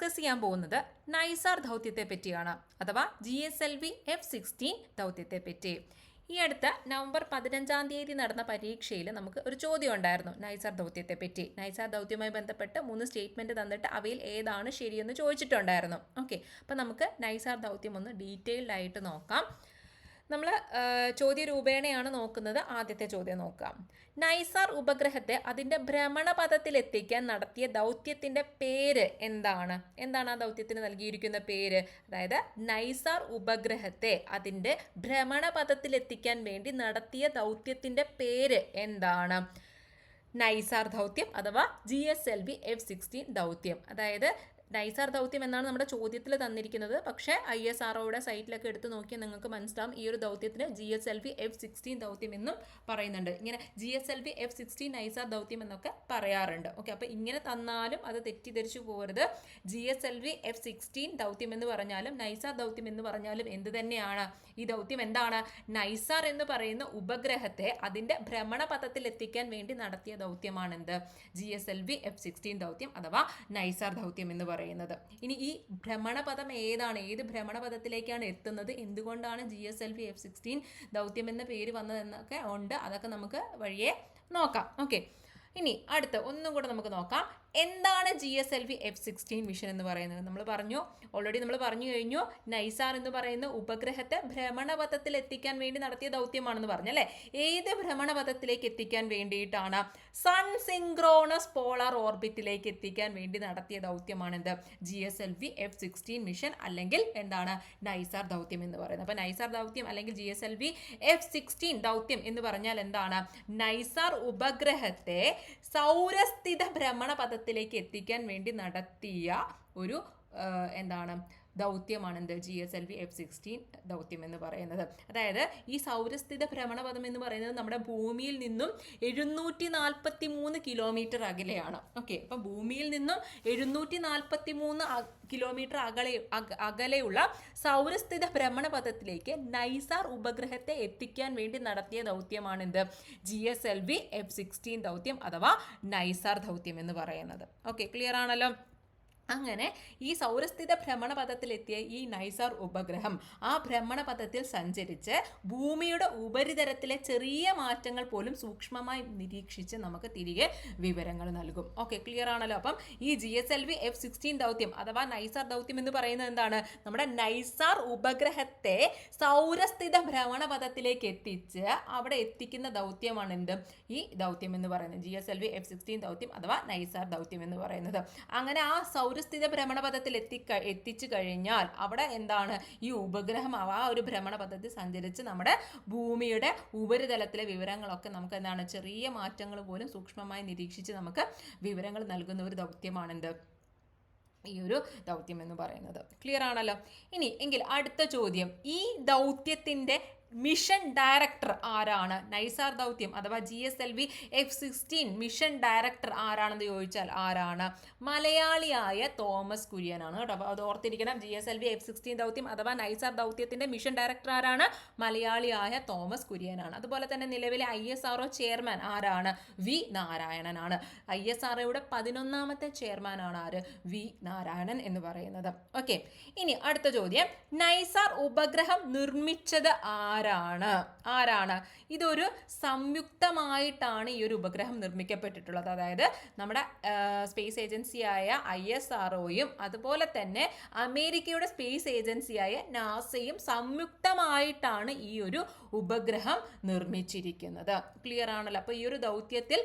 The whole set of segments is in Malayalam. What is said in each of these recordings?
ഡിസ്കസ് ചെയ്യാൻ പോകുന്നത് നൈസാർ ദൗത്യത്തെ പറ്റിയാണ്. അഥവാ G S L V F sixteen ദൗത്യത്തെ പറ്റി. ഈ അടുത്ത നവംബർ പതിനഞ്ചാം തീയതി നടന്ന പരീക്ഷയിൽ നമുക്ക് ഒരു ചോദ്യം ഉണ്ടായിരുന്നു നൈസാർ ദൗത്യത്തെ പറ്റി. നൈസാർ ദൗത്യവുമായി ബന്ധപ്പെട്ട് മൂന്ന് സ്റ്റേറ്റ്മെന്റ് തന്നിട്ട് അവയിൽ ഏതാണ് ശരിയെന്ന് ചോദിച്ചിട്ടുണ്ടായിരുന്നു. ഓക്കെ അപ്പോൾ നമുക്ക് നൈസാർ ദൗത്യം ഒന്ന് ഡീറ്റെയിൽഡ് ആയിട്ട് നോക്കാം. നമ്മൾ ചോദ്യ രൂപേണയാണ് നോക്കുന്നത് ആദ്യത്തെ ചോദ്യം നോക്കാം. നൈസാർ ഉപഗ്രഹത്തെ അതിന്റെ ഭ്രമണപഥത്തിൽ എത്തിക്കാൻ നടത്തിയ ദൗത്യത്തിന്റെ പേര് എന്താണ്? എന്താണ് ആ ദൗത്യത്തിന് നൽകിയിരിക്കുന്ന പേര്? അതായത് നൈസാർ ഉപഗ്രഹത്തെ അതിന്റെ ഭ്രമണപഥത്തിൽ എത്തിക്കാൻ വേണ്ടി നടത്തിയ ദൗത്യത്തിന്റെ പേര് എന്താണ്? നൈസാർ ദൗത്യം അഥവാ G S L V F sixteen ദൗത്യം. അതായത് നൈസാർ ദൗത്യം എന്നാണ് നമ്മുടെ ചോദ്യത്തിൽ തന്നിരിക്കുന്നത്. പക്ഷേ ഐ എസ് ആർ ഒയുടെ സൈറ്റിലൊക്കെ എടുത്ത് നോക്കിയാൽ നിങ്ങൾക്ക് മനസ്സിലാവും. ഈ ഒരു ദൗത്യത്തിന് G S L V F sixteen ദൗത്യം എന്നും പറയുന്നുണ്ട്. ഇങ്ങനെ G S L V F sixteen ഐസാർ ദൗത്യം എന്നൊക്കെ പറയാറുണ്ട്. ഓക്കെ അപ്പോൾ ഇങ്ങനെ തന്നാലും അത് തെറ്റിദ്ധരിച്ചു പോകരുത്. G S L V F sixteen ദൗത്യം എന്ന് പറഞ്ഞാലും നൈസാർ ദൗത്യം എന്ന് പറഞ്ഞാലും എന്ത് തന്നെയാണ്? ഈ ദൗത്യം എന്താണ്? നൈസാർ എന്ന് പറയുന്ന ഉപഗ്രഹത്തെ അതിന്റെ ഭ്രമണപഥത്തിൽ എത്തിക്കാൻ വേണ്ടി നടത്തിയ ദൗത്യമാണെന്ത്? G S L V F sixteen ദൗത്യം അഥവാ നൈസാർ ദൗത്യം എന്ന് പറയുന്നത്. ഇനി ഈ ഭ്രമണപഥം ഏതാണ്? ഏത് ഭ്രമണപഥത്തിലേക്കാണ് എത്തുന്നത്? എന്തുകൊണ്ടാണ് G S L V F sixteen ദൗത്യം എന്ന പേര് വന്നതെന്നൊക്കെ ഉണ്ട്. അതൊക്കെ നമുക്ക് വഴിയെ നോക്കാം. ഓക്കെ ഇനി അടുത്ത ഒന്നും കൂടെ നമുക്ക് നോക്കാം. എന്താണ് G S L V F sixteen mission എന്ന് പറയുന്നത്? നമ്മൾ പറഞ്ഞു ഓൾറെഡി നമ്മൾ പറഞ്ഞു കഴിഞ്ഞു നൈസാർ എന്ന് പറയുന്ന ഉപഗ്രഹത്തെ ഭ്രമണപഥത്തിൽ എത്തിക്കാൻ വേണ്ടി നടത്തിയ ദൗത്യമാണെന്ന് പറഞ്ഞു അല്ലേ? ഏത് ഭ്രമണപഥത്തിലേക്ക് എത്തിക്കാൻ വേണ്ടിയിട്ടാണ് സൺ സിങ്ക്രോണസ് പോളാർ ഓർബിറ്റിലേക്ക് എത്തിക്കാൻ വേണ്ടി നടത്തിയ ദൗത്യമാണെന്ത്? G S L V F sixteen mission അല്ലെങ്കിൽ എന്താണ് നൈസാർ ദൗത്യം എന്ന് പറയുന്നത്. അപ്പോൾ നൈസാർ ദൗത്യം അല്ലെങ്കിൽ G S L V F sixteen ദൗത്യം എന്ന് പറഞ്ഞാൽ എന്താണ്? നൈസാർ ഉപഗ്രഹത്തെ സൗരസ്ഥിത ഭ്രമണപഥത്തിലേക്ക് എത്തിക്കാൻ വേണ്ടി നടത്തിയ ഒരു എന്താണ് ദൗത്യമാണ് എന്ത് G S L V F sixteen ദൗത്യം എന്ന് പറയുന്നത്. അതായത് ഈ സൗരസ്ഥിത ഭ്രമണപഥം എന്ന് പറയുന്നത് നമ്മുടെ ഭൂമിയിൽ നിന്നും എഴുന്നൂറ്റി നാൽപ്പത്തി മൂന്ന് കിലോമീറ്റർ അകലെയാണ്. ഓക്കെ അപ്പം ഭൂമിയിൽ നിന്നും എഴുന്നൂറ്റി നാൽപ്പത്തി മൂന്ന് കിലോമീറ്റർ അകലെ അകലെയുള്ള സൗരസ്ഥിത ഭ്രമണപഥത്തിലേക്ക് നൈസാർ ഉപഗ്രഹത്തെ എത്തിക്കാൻ വേണ്ടി നടത്തിയ ദൗത്യമാണിത് G S L V F sixteen ദൗത്യം അഥവാ നൈസാർ ദൗത്യം എന്ന് പറയുന്നത്. ഓക്കെ ക്ലിയർ ആണല്ലോ? അങ്ങനെ ഈ സൗരസ്ഥിത ഭ്രമണപഥത്തിലെത്തിയ ഈ നൈസാർ ഉപഗ്രഹം ആ ഭ്രമണപഥത്തിൽ സഞ്ചരിച്ച് ഭൂമിയുടെ ഉപരിതലത്തിലെ ചെറിയ മാറ്റങ്ങൾ പോലും സൂക്ഷ്മമായി നിരീക്ഷിച്ച് നമുക്ക് തിരികെ വിവരങ്ങൾ നൽകും. ഓക്കെ ക്ലിയർ ആണല്ലോ. അപ്പം ഈ G S L V F sixteen ദൗത്യം അഥവാ നൈസാർ ദൗത്യം എന്ന് പറയുന്നത് എന്താണ്? നമ്മുടെ നൈസാർ ഉപഗ്രഹത്തെ സൗരസ്ഥിത ഭ്രമണപഥത്തിലേക്ക് എത്തിച്ച് അവിടെ എത്തിക്കുന്ന ദൗത്യമാണ് എന്ത്? ഈ ദൗത്യം എന്ന് പറയുന്നത് G S L V F sixteen ദൗത്യം അഥവാ നൈസാർ ദൗത്യം എന്ന് പറയുന്നത്. അങ്ങനെ ആ സൗരസ്ഥിത ഭ്രമണപഥത്തിൽ എത്തി എത്തിച്ചു കഴിഞ്ഞാൽ അവിടെ എന്താണ്? ഈ ഉപഗ്രഹം ആ ഒരു ഭ്രമണപഥത്തിൽ സഞ്ചരിച്ച് നമ്മുടെ ഭൂമിയുടെ ഉപരിതലത്തിലെ വിവരങ്ങളൊക്കെ നമുക്ക് എന്താണ്? ചെറിയ മാറ്റങ്ങൾ പോലും സൂക്ഷ്മമായി നിരീക്ഷിച്ച് നമുക്ക് വിവരങ്ങൾ നൽകുന്ന ഒരു ദൗത്യമാണെന്ത് ഈ ഒരു ദൗത്യം എന്ന് പറയുന്നത്. ക്ലിയർ ആണല്ലോ? ഇനി എങ്കിൽ അടുത്ത ചോദ്യം. ഈ ദൗത്യത്തിന്റെ മിഷൻ ഡയറക്ടർ ആരാണ്? നൈസാർ ദൗത്യം അഥവാ G S L V F sixteen mission director ആരാണെന്ന് ചോദിച്ചാൽ ആരാണ്? മലയാളിയായ തോമസ് കുര്യനാണ് കേട്ടോ. അപ്പോൾ അത് ഓർത്തിരിക്കണം. G S L V F sixteen ദൗത്യം അഥവാ നൈസാർ ദൗത്യത്തിന്റെ മിഷൻ ഡയറക്ടർ ആരാണ്? മലയാളിയായ തോമസ് കുര്യനാണ്. അതുപോലെ തന്നെ നിലവിലെ ഐ എസ് ആർ ചെയർമാൻ ആരാണ്? വി നാരായണനാണ്. ഐ എസ് ആർ ഒയുടെ പതിനൊന്നാമത്തെ ചെയർമാനാണ് ആര്? വി നാരായണൻ എന്ന് പറയുന്നത്. ഓക്കെ. ഇനി അടുത്ത ചോദ്യം. നൈസാർ ഉപഗ്രഹം നിർമ്മിച്ചത് ആരാണ്? ആരാണ്? ഇതൊരു സംയുക്തമായിട്ടാണ് ഈ ഒരു ഉപഗ്രഹം നിർമ്മിക്കപ്പെട്ടിട്ടുള്ളത്. അതായത് നമ്മുടെ സ്പേസ് ഏജൻസിയായ ഐ എസ് ആർ അതുപോലെ തന്നെ അമേരിക്കയുടെ സ്പേസ് ഏജൻസിയായ നാസയും സംയുക്തമായിട്ടാണ് ഈ ഒരു ഉപഗ്രഹം നിർമ്മിച്ചിരിക്കുന്നത്. ക്ലിയർ ആണല്ലോ? അപ്പോൾ ഈ ഒരു ദൗത്യത്തിൽ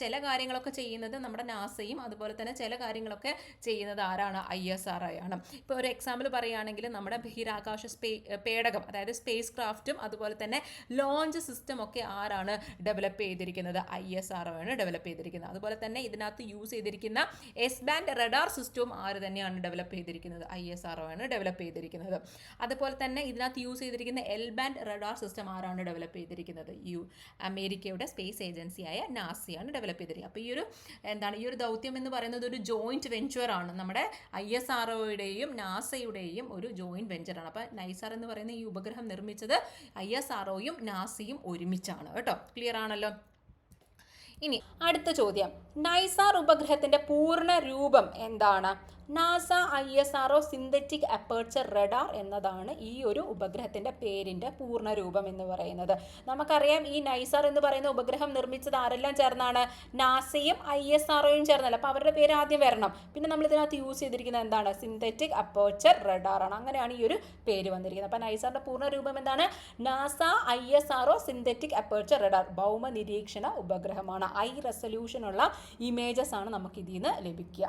ചില കാര്യങ്ങളൊക്കെ ചെയ്യുന്നത് നമ്മുടെ നാസയും അതുപോലെ തന്നെ ചില കാര്യങ്ങളൊക്കെ ചെയ്യുന്നത് ആരാണ്? ഐ എസ് ആർ ഐ ആണ്. ഇപ്പോൾ ഒരു എക്സാമ്പിൾ പറയുകയാണെങ്കിൽ നമ്മുടെ ബഹിരാകാശ സ്പേ പേടകം അതായത് സ്പേസ് ക്രാഫ്റ്റും അതുപോലെ തന്നെ ലോഞ്ച് സിസ്റ്റം ഒക്കെ ആരാണ് ഡെവലപ്പ് ചെയ്തിരിക്കുന്നത്? ഐ എസ് ആർ ആണ് ഡെവലപ്പ് ചെയ്തിരിക്കുന്നത്. അതുപോലെ തന്നെ ഇതിനകത്ത് യൂസ് ചെയ്തിരിക്കുന്ന എസ് ബാൻഡ് റഡാർ സിസ്റ്റവും ആര് തന്നെയാണ് ഡെവലപ്പ് ചെയ്തിരിക്കുന്നത്? ഐ എസ് ആർ ആണ് ഡെവലപ്പ് ചെയ്തിരിക്കുന്നത്. അതുപോലെ തന്നെ ഇതിനകത്ത് യൂസ് ചെയ്തിരിക്കുന്ന എൽ ബാൻഡ് റഡാർ സിസ്റ്റം ആരാണ് ഡെവലപ്പ് ചെയ്തിരിക്കുന്നത്? യു അമേരിക്കയുടെ സ്പേസ് ഏജൻസിയായ നാസിയാണ് ഡെവലപ്പ് ചെയ്തിരിക്കുന്നത്. അപ്പോൾ ഈ ഒരു എന്താണ് ഈ ഒരു ദൗത്യം എന്ന് പറയുന്നത് ഒരു ജോയിന്റ് വെഞ്ചർ ആണ്. നമ്മുടെ ഐ എസ് ആർ ഒയുടെയും നാസയുടെയും ഒരു ജോയിന്റ് ആണ്. അപ്പോൾ നൈസാർ എന്ന് പറയുന്ന ഈ ഉപഗ്രഹം നിർമ്മിച്ചത് ഐ എസ് ആർ ഒയും നാസിയും ഒരുമിച്ചാണ്. കേട്ടോ? ക്ലിയർ ആണല്ലോ? ഇനി അടുത്ത ചോദ്യം. നൈസാർ ഉപഗ്രഹത്തിന്റെ പൂർണ രൂപം എന്താണ്? NASA I S R O synthetic aperture radar എന്നതാണ് ഈ ഒരു ഉപഗ്രഹത്തിന്റെ പേരിന്റെ പൂർണ രൂപം എന്ന് പറയുന്നത്. നമുക്കറിയാം ഈ നൈസർ എന്ന് പറയുന്ന ഉപഗ്രഹം നിർമ്മിച്ചത് ആരെല്ലാം ചേർന്നാണ്? നാസയും ഐ എസ് ആർ ഒയും ചേർന്നല്ല? അപ്പോൾ അവരുടെ പേര് ആദ്യം വരണം. പിന്നെ നമ്മൾ ഇതിനകത്ത് യൂസ് ചെയ്തിരിക്കുന്നത് എന്താണ്? സിന്തറ്റിക് അപ്പേർച്ചർ റഡാർ ആണ്. അങ്ങനെയാണ് ഈ ഒരു പേര് വന്നിരിക്കുന്നത്. അപ്പോൾ നൈസാറിന്റെ പൂർണ രൂപം എന്താണ്? NASA I S R O synthetic aperture radar ഭൗമ നിരീക്ഷണ ഉപഗ്രഹമാണ്. ഹൈ റെസൊല്യൂഷനുള്ള ഇമേജസ് ആണ് നമുക്ക് ഇതിൽ നിന്ന് ലഭിക്കുക.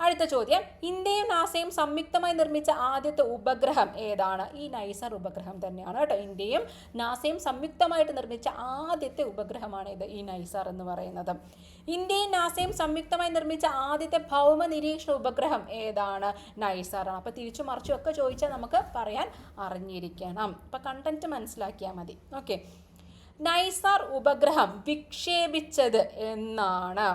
അടുത്ത ചോദ്യം. ഇന്ത്യയും നാസയും സംയുക്തമായി നിർമ്മിച്ച ആദ്യത്തെ ഉപഗ്രഹം ഏതാണ്? ഈ നൈസർ ഉപഗ്രഹം തന്നെയാണ് കേട്ടോ. ഇന്ത്യയും നാസയും സംയുക്തമായിട്ട് നിർമ്മിച്ച ആദ്യത്തെ ഉപഗ്രഹമാണ് ഇത് ഈ നൈസർ എന്ന് പറയുന്നത്. ഇന്ത്യയും നാസയും സംയുക്തമായി നിർമ്മിച്ച ആദ്യത്തെ ഭൗമ നിരീക്ഷണ ഉപഗ്രഹം ഏതാണ്? നൈസറാണ് അപ്പോൾ തിരിച്ചു മറിച്ചും ഒക്കെ ചോദിച്ചാൽ നമുക്ക് പറയാൻ അറിഞ്ഞിരിക്കണം. അപ്പോൾ കണ്ടന്റ് മനസ്സിലാക്കിയാൽ മതി. ഓക്കെ നൈസർ ഉപഗ്രഹം വിക്ഷേപിച്ചത് എന്നാണ്.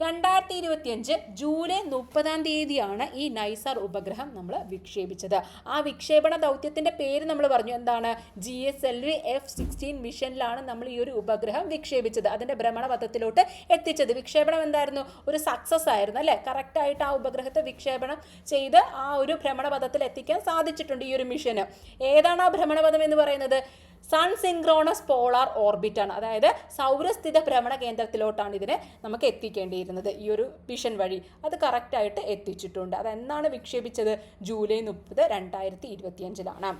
രണ്ടായിരത്തി ഇരുപത്തിയഞ്ച് ജൂലൈ മുപ്പതാം തീയതിയാണ് ഈ നൈസാർ ഉപഗ്രഹം നമ്മൾ വിക്ഷേപിച്ചത്. ആ വിക്ഷേപണ ദൗത്യത്തിന്റെ പേര് നമ്മൾ പറഞ്ഞു. എന്താണ്? G S L V F sixteen മിഷനിലാണ് നമ്മൾ ഈ ഒരു ഉപഗ്രഹം വിക്ഷേപിച്ചത്. അതിന്റെ ഭ്രമണപഥത്തിലോട്ട് എത്തിച്ചത്. വിക്ഷേപണം എന്തായിരുന്നു? ഒരു സക്സസ് ആയിരുന്നു അല്ലേ? കറക്റ്റായിട്ട് ആ ഉപഗ്രഹത്തെ വിക്ഷേപണം ചെയ്ത് ആ ഒരു ഭ്രമണപഥത്തിൽ എത്തിക്കാൻ സാധിച്ചിട്ടുണ്ട് ഈ ഒരു മിഷന് ഏതാണ് ആ ഭ്രമണപഥം എന്ന് പറയുന്നത്? സൺ സിൻക്രോണസ് പോളാർ ഓർബിറ്റാണ് അതായത് സൗരസ്ഥിത ഭ്രമണ കേന്ദ്രത്തിലോട്ടാണ് ഇതിനെ നമുക്ക് എത്തിക്കേണ്ടിയിരുന്നത്. ഈ ഒരു മിഷൻ വഴി അത് കറക്റ്റായിട്ട് എത്തിച്ചിട്ടുണ്ട്. അത് എന്നാണ് വിക്ഷേപിച്ചത്? ജൂലൈ മുപ്പത് രണ്ടായിരത്തി ഇരുപത്തിയഞ്ചിലാണ്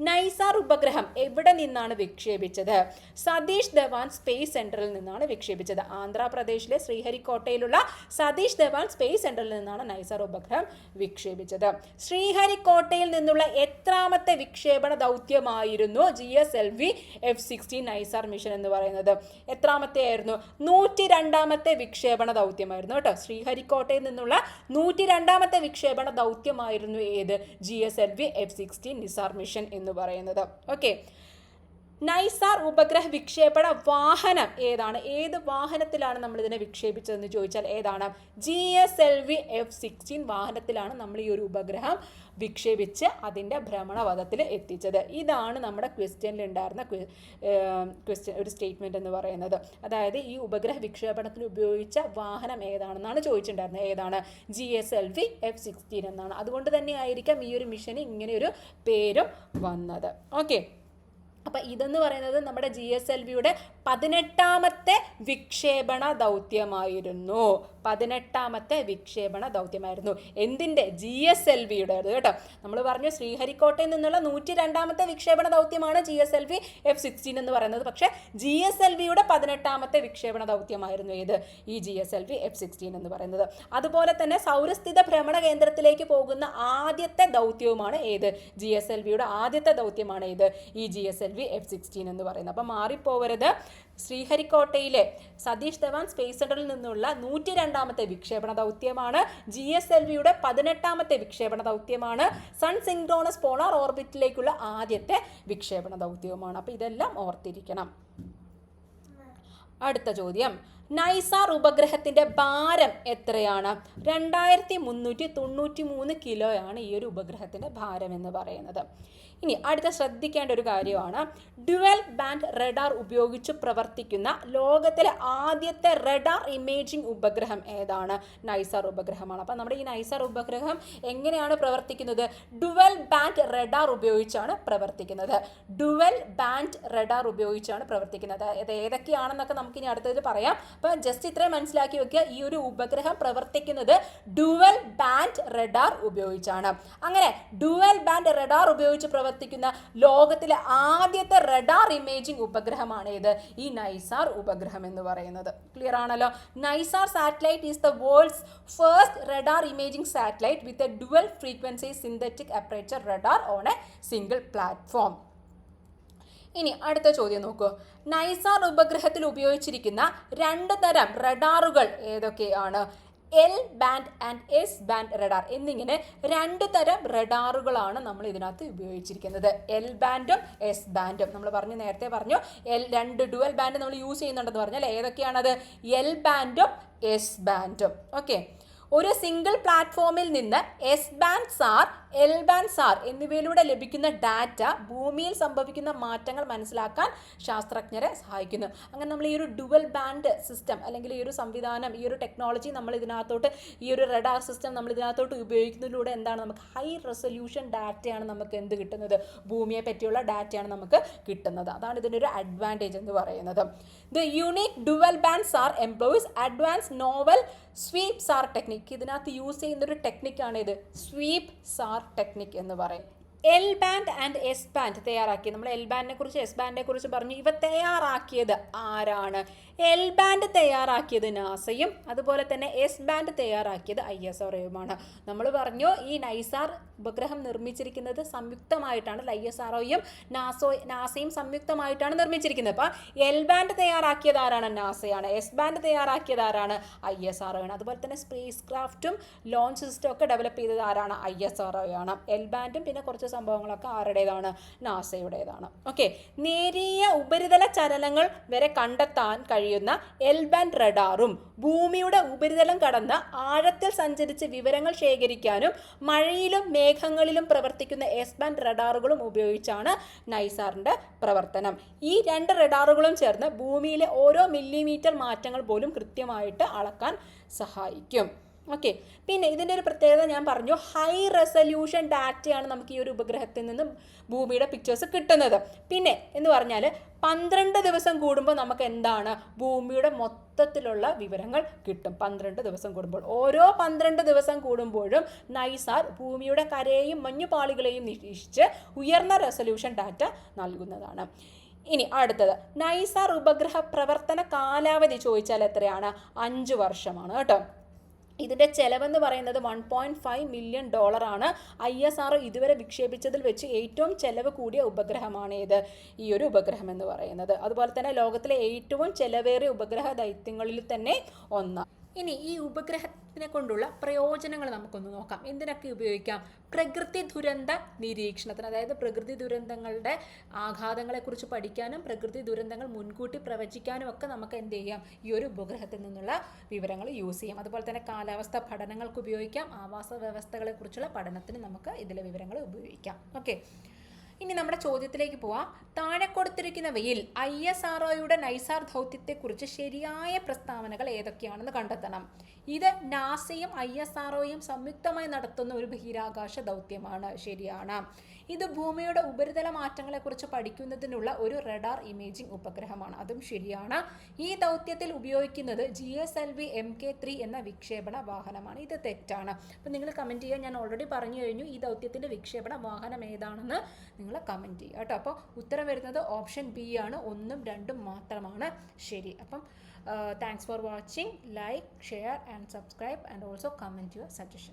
നൈസാർ ഉപഗ്രഹം എവിടെ നിന്നാണ് വിക്ഷേപിച്ചത്? സതീഷ് ധവാൻ സ്പേസ് സെന്ററിൽ നിന്നാണ് വിക്ഷേപിച്ചത്. ആന്ധ്രാപ്രദേശിലെ ശ്രീഹരിക്കോട്ടയിലുള്ള സതീഷ് ധവാൻ സ്പേസ് സെന്ററിൽ നിന്നാണ് നൈസാർ ഉപഗ്രഹം വിക്ഷേപിച്ചത്. ശ്രീഹരിക്കോട്ടയിൽ നിന്നുള്ള എത്രാമത്തെ വിക്ഷേപണ ദൗത്യമായിരുന്നു G S L V F sixteen NISAR mission എന്ന് പറയുന്നത്. എത്രാമത്തെ ആയിരുന്നു നൂറ്റി രണ്ടാമത്തെ വിക്ഷേപണ ദൗത്യമായിരുന്നു കേട്ടോ. ശ്രീഹരിക്കോട്ടയിൽ നിന്നുള്ള നൂറ്റി രണ്ടാമത്തെ വിക്ഷേപണ ദൗത്യമായിരുന്നു ഏത്? G S L V F sixteen NISAR mission എന്ന് പറയുന്നത്. ഓക്കെ. നൈസാർ ഉപഗ്രഹ വിക്ഷേപണ വാഹനം ഏതാണ്? ഏത് വാഹനത്തിലാണ് നമ്മൾ ഇതിനെ വിക്ഷേപിച്ചതെന്ന് ചോദിച്ചാൽ ഏതാണ്? G S L V F sixteen വാഹനത്തിലാണ് നമ്മൾ ഈ ഒരു ഉപഗ്രഹം വിക്ഷേപിച്ച് അതിന്റെ ഭ്രമണപഥത്തിൽ എത്തിച്ചത്. ഇതാണ് നമ്മുടെ ക്വസ്റ്റ്യനിൽ ഉണ്ടായിരുന്ന ക്വസ്റ്റ്യൻ ഒരു സ്റ്റേറ്റ്മെന്റ് എന്ന് പറയുന്നത്. അതായത് ഈ ഉപഗ്രഹ വിക്ഷേപണത്തിന് ഉപയോഗിച്ച വാഹനം ഏതാണെന്നാണ് ചോദിച്ചിട്ടുണ്ടായിരുന്നത്. ഏതാണ്? G S L V F sixteen എന്നാണ്. അതുകൊണ്ട് തന്നെ ആയിരിക്കാം ഈ ഒരു മിഷന് ഇങ്ങനെ ഒരു പേരും വന്നത്. ഓക്കെ അപ്പം ഇതെന്ന് പറയുന്നത് നമ്മുടെ ജി എസ് എൽ വിയുടെ പതിനെട്ടാമത്തെ വിക്ഷേപണ ദൗത്യമായിരുന്നു. പതിനെട്ടാമത്തെ വിക്ഷേപണ ദൗത്യമായിരുന്നു. എന്തിന്റെ ജി എസ് എൽ വിയുടെ കേട്ടോ. നമ്മൾ പറഞ്ഞു ശ്രീഹരിക്കോട്ടയിൽ നിന്നുള്ള നൂറ്റി രണ്ടാമത്തെ വിക്ഷേപണ ദൗത്യമാണ് G S L V F sixteen എന്ന് പറയുന്നത്. പക്ഷേ ജി എസ് എൽ വിയുടെ പതിനെട്ടാമത്തെ വിക്ഷേപണ ദൗത്യമായിരുന്നു ഏത്? ഈ G S L V F sixteen എന്ന് പറയുന്നത്. അതുപോലെ തന്നെ സൗരസ്ഥിത ഭ്രമണ കേന്ദ്രത്തിലേക്ക് പോകുന്ന ആദ്യത്തെ ദൗത്യവുമാണ് ഏത്? ജി എസ് എൽ വിയുടെ ആദ്യത്തെ ദൗത്യമാണ് ഏത്? ഈ G S L V F sixteen എന്ന് പറയുന്നത് അപ്പം മാറിപ്പോവരുത് ശ്രീഹരിക്കോട്ടയിലെ സതീഷ് ധവാൻ സ്പേസ് സെന്ററിൽ നിന്നുള്ള നൂറ്റി രണ്ടാമത്തെ വിക്ഷേപണ ദൗത്യമാണ്. ജി എസ് എൽ വിയുടെ പതിനെട്ടാമത്തെ വിക്ഷേപണ ദൗത്യമാണ്. സൺ സിങ്ക്രോണസ് പോളാർ ഓർബിറ്റിലേക്കുള്ള ആദ്യത്തെ വിക്ഷേപണ ദൗത്യവുമാണ്. അപ്പോൾ ഇതെല്ലാം ഓർത്തിരിക്കണം. അടുത്ത ചോദ്യം. നൈസാർ ഉപഗ്രഹത്തിന്റെ ഭാരം എത്രയാണ്? രണ്ടായിരത്തി മുന്നൂറ്റി തൊണ്ണൂറ്റി മൂന്ന് കിലോയാണ് ഈ ഒരു ഉപഗ്രഹത്തിന്റെ ഭാരം എന്ന് പറയുന്നത്. ഇനി അടുത്ത ശ്രദ്ധിക്കേണ്ട ഒരു കാര്യമാണ്. ഡ്യുവൽ ബാൻഡ് റഡാർ ഉപയോഗിച്ച് പ്രവർത്തിക്കുന്ന ലോകത്തിലെ ആദ്യത്തെ റഡാർ ഇമേജിംഗ് ഉപഗ്രഹം ഏതാണ്? നൈസാർ ഉപഗ്രഹമാണ്. അപ്പോൾ നമ്മുടെ ഈ നൈസാർ ഉപഗ്രഹം എങ്ങനെയാണ് പ്രവർത്തിക്കുന്നത്? ഡുവൽ ബാൻഡ് റഡാർ ഉപയോഗിച്ചാണ് പ്രവർത്തിക്കുന്നത്. ഡുവൽ ബാൻഡ് റഡാർ ഉപയോഗിച്ചാണ് പ്രവർത്തിക്കുന്നത്. അത് ഏതൊക്കെയാണെന്നൊക്കെ നമുക്കിനി അടുത്തതിൽ പറയാം. അപ്പം ജസ്റ്റ് ഇത്രയും മനസ്സിലാക്കി വെക്കുക. ഈ ഒരു ഉപഗ്രഹം പ്രവർത്തിക്കുന്നത് ഡുവൽ ബാൻഡ് റഡാർ ഉപയോഗിച്ചാണ്. അങ്ങനെ ഡുവൽ ബാൻഡ് റഡാർ ഉപയോഗിച്ച് പ്രവർത്തിക്കുന്ന ലോകത്തിലെ ആദ്യത്തെ റഡാർ ഇമേജിംഗ് ഉപഗ്രഹമാണ് ഇത്. ഈ നൈസാർ ഉപഗ്രഹം എന്ന് പറയുന്നത്. ക്ലിയർ ആണല്ലോ? NISAR satellite is the world's first radar imaging satellite with a dual frequency synthetic aperture radar on a single platform ഇനി അടുത്ത ചോദ്യം നോക്കൂ. നൈസാർ ഉപഗ്രഹത്തിൽ ഉപയോഗിച്ചിരിക്കുന്ന രണ്ട് തരം റഡാറുകൾ ഏതൊക്കെയാണ്? L band and S band radar എന്നിങ്ങനെ രണ്ട് തരം റഡാറുകളാണ് നമ്മൾ ഇതിനകത്ത് ഉപയോഗിച്ചിരിക്കുന്നത്. എൽ ബാൻഡും എസ് ബാൻഡും നമ്മൾ പറഞ്ഞു നേരത്തെ പറഞ്ഞു എൽ രണ്ട് ഡുവൽ ബാൻഡ് നമ്മൾ യൂസ് ചെയ്യുന്നുണ്ടെന്ന് പറഞ്ഞാൽ ഏതൊക്കെയാണത്? എൽ ബാൻഡും എസ് ബാൻഡും ഓക്കെ ഒരു സിംഗിൾ പ്ലാറ്റ്ഫോമിൽ നിന്ന് S band SAR L band SAR എന്നിവയിലൂടെ ലഭിക്കുന്ന ഡാറ്റ ഭൂമിയിൽ സംഭവിക്കുന്ന മാറ്റങ്ങൾ മനസ്സിലാക്കാൻ ശാസ്ത്രജ്ഞരെ സഹായിക്കുന്നു. അങ്ങനെ നമ്മൾ ഈ ഒരു ഡുവൽ ബാൻഡ് സിസ്റ്റം അല്ലെങ്കിൽ ഈ ഒരു സംവിധാനം ഈ ഒരു ടെക്നോളജി നമ്മൾ ഇതിനകത്തോട്ട് ഈ ഒരു റഡാർ സിസ്റ്റം നമ്മൾ ഇതിനകത്തോട്ട് ഉപയോഗിക്കുന്നതിലൂടെ എന്താണ് നമുക്ക് ഹൈ റെസൊല്യൂഷൻ ഡാറ്റയാണ് നമുക്ക് എന്ത് കിട്ടുന്നത്? ഭൂമിയെ പറ്റിയുള്ള ഡാറ്റയാണ് നമുക്ക് കിട്ടുന്നത്. അതാണ് ഇതിന്റെ ഒരു അഡ്വാന്റേജ് എന്ന് പറയുന്നത്. The unique dual bands are employees advance novel sweep SAR technique ഇതിനകത്ത് യൂസ് ചെയ്യുന്ന ഒരു ടെക്നിക്കാണ് ഇത് സ്വീപ് സാർ ടെക്നിക് എന്ന് പറയും. L band and S band തയ്യാറാക്കി. നമ്മൾ എൽ ബാൻഡിനെ കുറിച്ച് എസ് ബാൻഡിനെ കുറിച്ച് പറഞ്ഞു. ഇവ തയ്യാറാക്കിയത് ആരാണ്? എൽ ബാൻഡ് തയ്യാറാക്കിയത് നാസയും അതുപോലെ തന്നെ എസ് ബാൻഡ് തയ്യാറാക്കിയത് ഐ എസ് ആർഒയുമാണ് നമ്മൾ പറഞ്ഞു ഈ നൈസാർ ഉപഗ്രഹം നിർമ്മിച്ചിരിക്കുന്നത് സംയുക്തമായിട്ടാണ് ഐ എസ് ആർഒയും നാസോ നാസയും സംയുക്തമായിട്ടാണ് നിർമ്മിച്ചിരിക്കുന്നത്. അപ്പോൾ എൽ ബാൻഡ് തയ്യാറാക്കിയത് ആരാണ്? നാസയാണ്. എസ് ബാൻഡ് തയ്യാറാക്കിയത് ആരാണ്? ഐ എസ് ആർഒയാണ് അതുപോലെ തന്നെ സ്പേസ് ക്രാഫ്റ്റും ലോഞ്ച് സിസ്റ്റം ഒക്കെ ഡെവലപ്പ് ചെയ്തത് ആരാണ്? ഐ എസ് ആർഒയാണ് എൽ ബാൻഡും പിന്നെ കുറച്ച് സംഭവങ്ങളൊക്കെ ആരുടേതാണ്? നാസയുടേതാണ്. ഓക്കെ നേരിയ ഉപരിതല ചലനങ്ങൾ വരെ കണ്ടെത്താൻ കഴിയുന്ന എൽ ബാൻഡ് റഡാറും ഭൂമിയുടെ ഉപരിതലം കടന്ന് ആഴത്തിൽ സഞ്ചരിച്ച് വിവരങ്ങൾ ശേഖരിക്കാനും മഴയിലും മേഘങ്ങളിലും പ്രവർത്തിക്കുന്ന എസ് ബാൻഡ് റഡാറുകളും ഉപയോഗിച്ചാണ് നൈസാറിന്റെ പ്രവർത്തനം. ഈ രണ്ട് റഡാറുകളും ചേർന്ന് ഭൂമിയിലെ ഓരോ മില്ലിമീറ്റർ മാറ്റങ്ങൾ പോലും കൃത്യമായിട്ട് അളക്കാൻ സഹായിക്കും. ഓക്കെ പിന്നെ ഇതിന്റെ ഒരു പ്രത്യേകത ഞാൻ പറഞ്ഞു ഹൈ റെസല്യൂഷൻ ഡാറ്റയാണ് നമുക്ക് ഈ ഒരു ഉപഗ്രഹത്തിൽ നിന്നും ഭൂമിയുടെ പിക്ചേഴ്സ് കിട്ടുന്നത്. പിന്നെ എന്ന് പറഞ്ഞാൽ പന്ത്രണ്ട് ദിവസം കൂടുമ്പോൾ നമുക്ക് എന്താണ്? ഭൂമിയുടെ മൊത്തത്തിലുള്ള വിവരങ്ങൾ കിട്ടും. പന്ത്രണ്ട് ദിവസം കൂടുമ്പോൾ. ഓരോ പന്ത്രണ്ട് ദിവസം കൂടുമ്പോഴും നൈസാർ ഭൂമിയുടെ കരയെയും മഞ്ഞുപാളികളെയും നിരീക്ഷിച്ച് ഉയർന്ന റെസല്യൂഷൻ ഡാറ്റ നൽകുന്നതാണ്. ഇനി അടുത്തത്. നൈസാർ ഉപഗ്രഹ പ്രവർത്തന കാലാവധി ചോദിച്ചാൽ എത്രയാണ്? അഞ്ച് വർഷമാണ് കേട്ടോ. ഇതിന്റെ ചെലവെന്ന് പറയുന്നത് വൺ പോയിന്റ് ഫൈവ് മില്യൺ ഡോളറാണ്. ഐ എസ് ആർ ഇതുവരെ വിക്ഷേപിച്ചതിൽ വെച്ച് ഏറ്റവും ചെലവ് കൂടിയ ഉപഗ്രഹമാണ് ഇത്. ഈ ഒരു ഉപഗ്രഹം എന്ന് പറയുന്നത്. അതുപോലെ തന്നെ ലോകത്തിലെ ഏറ്റവും ചെലവേറിയ ഉപഗ്രഹ ദൈത്യങ്ങളിൽ തന്നെ ഒന്ന്. ഇനി ഈ ഉപഗ്രഹത്തിനെ കൊണ്ടുള്ള പ്രയോജനങ്ങൾ നമുക്കൊന്ന് നോക്കാം. എന്തിനൊക്കെ ഉപയോഗിക്കാം? പ്രകൃതി ദുരന്ത നിരീക്ഷണത്തിന് അതായത് പ്രകൃതി ദുരന്തങ്ങളുടെ ആഘാതങ്ങളെക്കുറിച്ച് പഠിക്കാനും പ്രകൃതി ദുരന്തങ്ങൾ മുൻകൂട്ടി പ്രവചിക്കാനും ഒക്കെ നമുക്ക് എന്ത് ചെയ്യാം? ഈ ഒരു ഉപഗ്രഹത്തിൽ നിന്നുള്ള വിവരങ്ങൾ യൂസ് ചെയ്യാം. അതുപോലെ തന്നെ കാലാവസ്ഥ പഠനങ്ങൾക്ക് ഉപയോഗിക്കാം. ആവാസ വ്യവസ്ഥകളെക്കുറിച്ചുള്ള പഠനത്തിന് നമുക്ക് ഇതിലെ വിവരങ്ങൾ ഉപയോഗിക്കാം. ഓക്കെ. ഇനി നമ്മുടെ ചോദ്യത്തിലേക്ക് പോവാം. താഴെ കൊടുത്തിരിക്കുന്നവയിൽ ഐ എസ് ആർ ഒയുടെ നൈസാർ ദൗത്യത്തെക്കുറിച്ച് ശരിയായ പ്രസ്താവനകൾ ഏതൊക്കെയാണെന്ന് കണ്ടെത്തണം. ഇത് നാസയും ഐ എസ് ആർ ഒയും സംയുക്തമായി നടത്തുന്ന ഒരു ബഹിരാകാശ ദൗത്യമാണ്. ശരിയാണ്. ഇത് ഭൂമിയുടെ ഉപരിതല മാറ്റങ്ങളെക്കുറിച്ച് പഠിക്കുന്നതിനുള്ള ഒരു റഡാർ ഇമേജിംഗ് ഉപഗ്രഹമാണ്. അതും ശരിയാണ്. ഈ ദൗത്യത്തിൽ ഉപയോഗിക്കുന്നത് G S L V M K three എന്ന വിക്ഷേപണ വാഹനമാണ്. ഇത് തെറ്റാണ്. അപ്പം നിങ്ങൾ കമന്റ് ചെയ്യുക ഞാൻ ഓൾറെഡി പറഞ്ഞു കഴിഞ്ഞു. ഈ ദൗത്യത്തിന്റെ വിക്ഷേപണ വാഹനം ഏതാണെന്ന് നിങ്ങൾ കമന്റ് ചെയ്യുക കേട്ടോ. അപ്പോൾ ഉത്തരം വരുന്നത് ഓപ്ഷൻ ബി ആണ്. ഒന്നും രണ്ടും മാത്രമാണ്. ശരി. അപ്പം thanks for watching like share and subscribe and also comment your suggestion